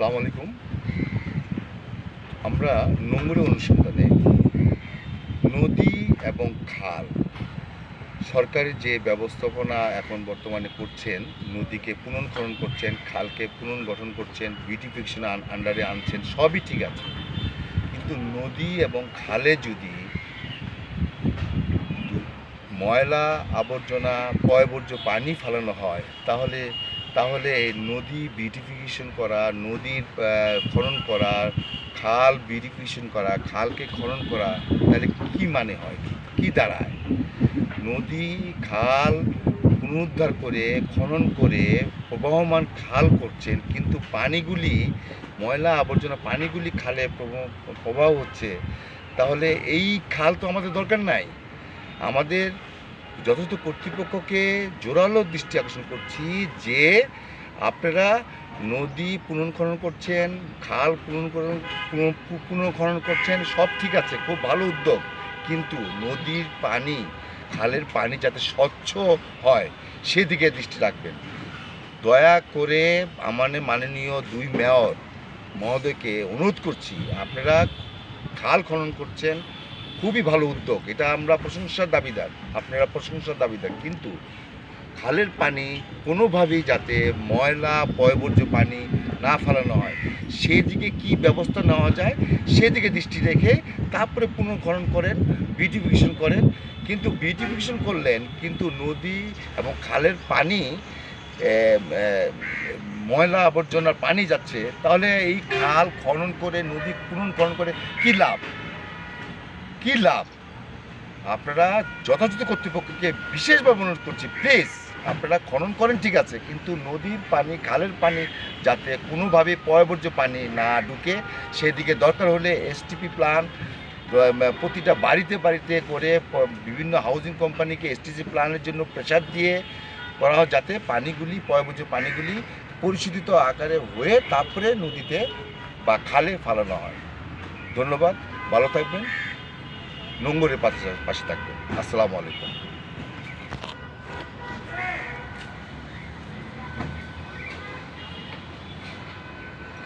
আসসালামু আলাইকুম। আমরা নোংরা অনুসন্ধানে নদী এবং খাল সরকারের যে ব্যবস্থাপনা এখন বর্তমানে করছেন, নদীকে পুনর্খনন করছেন, খালকে পুনর্গঠন করছেন বিউটিফিকেশন আন্ডারে আনছেন, সবই ঠিক আছে। কিন্তু নদী এবং খালে যদি ময়লা, আবর্জনা পয়বর্জ্য পানি ফেলানো হয়, তাহলে তাহলে নদী বিউটিফিকেশন করা, নদীর খনন করা, খাল বিউটিফিকেশন করা, খালকে খনন করা, তাহলে কি মানে হয়? কি দাঁড়ায়? নদী, খাল পুনরুদ্ধার করে, খনন করে, প্রবাহমান খাল করছেন, কিন্তু পানিগুলি, ময়লা আবর্জনা পানিগুলি খালে প্রব- প্রবাহ হচ্ছে, তাহলে এই খাল তো আমাদের দরকার নাই। আমাদের যথাযথ কর্তৃপক্ষকে জোরালো দৃষ্টি আকর্ষণ করছি যে আপনারা নদী পুনর্খনন করছেন, খাল পুনর্খনন, পুনঃ- পুনর্খনন করছেন, সব ঠিক আছে, খুব ভালো উদ্যোগ। কিন্তু নদীর পানি, খালের পানি যাতে স্বচ্ছ হয়, সেদিকে দৃষ্টি রাখবেন। দয়া করে আমাদের মাননীয় দুই মেয়র মহোদয়কে অনুরোধ করছি, আপনারা খাল খনন করছেন খুবই ভালো উদ্যোগ। এটা আমরা প্রশংসার দাবিদার, আপনারা প্রশংসার দাবিদার। কিন্তু খালের পানি কোনোভাবেই যাতে ময়লা, পয়বর্জ্য পানি না ফেলানো হয়। সেদিকে কি ব্যবস্থা নেওয়া যায়, সেদিকে দৃষ্টি রেখে তারপরে পুনর্খনন করেন, বিউটিফিকেশন করেন। কিন্তু বিউটিফিকেশন করলেন, কিন্তু নদী এবং খালের পানি ময়লা আবর্জনার পানি যাচ্ছে, তাহলে এই খাল খনন করে, নদী পুনর্খনন করে কী লাভ? কী লাভ? আপনারা যথাযথ কর্তৃপক্ষকে বিশেষভাবে অনুরোধ করছি প্লিজ আপনারা খনন করেন, ঠিক আছে, কিন্তু নদীর পানি, খালের পানি যাতে কোনোভাবে পয়বর্জ্য পানি না ঢুকে, সেদিকে দরকার হলে এসটিপি প্ল্যান প্রতিটা বাড়িতে বাড়িতে করে বিভিন্ন হাউজিং কোম্পানিকে এসটিসি প্ল্যানের জন্য প্রেশার দিয়ে করা হয় যাতে পানিগুলি, পয়বর্জ্য পানিগুলি পরিশোধিত আকারে হয়ে তারপরে নদীতে বা খালে ফালানো হয়। ধন্যবাদ, ভালো থাকবেন। নোংরের পাশে থাকবেন আসসালামু আলাইকুম।